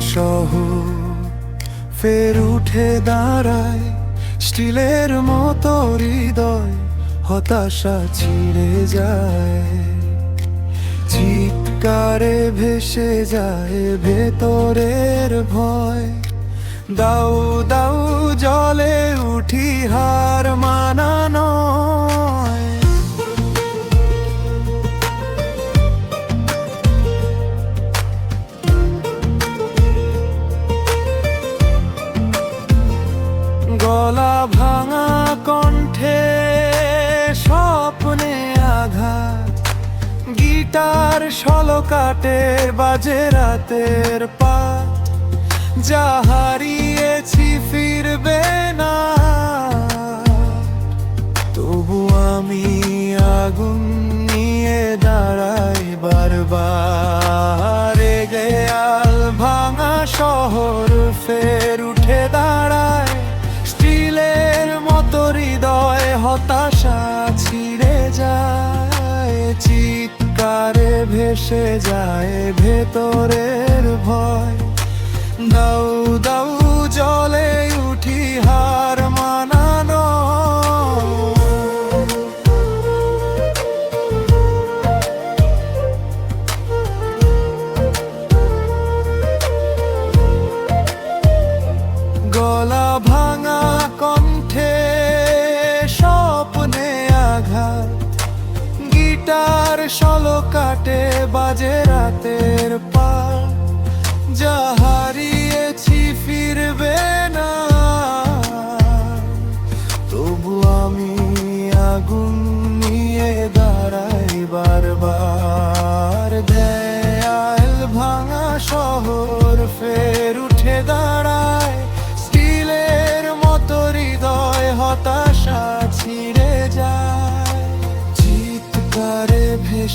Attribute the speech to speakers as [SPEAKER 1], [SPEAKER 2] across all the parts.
[SPEAKER 1] সহ ফের উঠে দাঁড়ায় স্টিলের মতো হৃদয়, হতাশা ছিঁড়ে যায়। চিৎকারে ভেসে যায় ভেতরের ভয়। দাউ দাউ জলে উঠি হার মানানো গিটার সলো কাটে বাজে রাতের পাত। যা হারিয়েছি ফিরবে না। তবু আমি আগুন নিয়ে দাঁড়াই বারবার। গেয়াল ভাঙা শহর ফের উঠে দাঁড়ায়। স্টিলের মতো হৃদয় হতাশা ছিঁড়ে যায়। ভেসে যায় ভেতরের ভয়। দাউ দাউ জলে উঠি হার মানানো। গলা ভাঙা কণ্ঠে স্বপ্নে আঘাত। গিটার সলো কাটে বাজে রাতের পার। যা হারিয়েছি ফিরবে না। তবু আমি আগুন নিয়ে দাঁড়াই বারবার। দেয়াল ভাঙা শহর ফের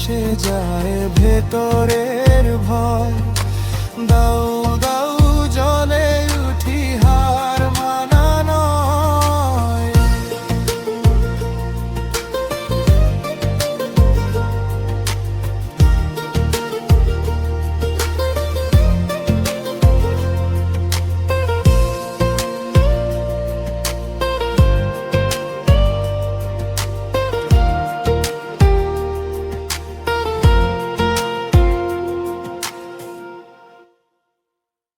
[SPEAKER 1] ভেসে যায় ভেতরের ভয়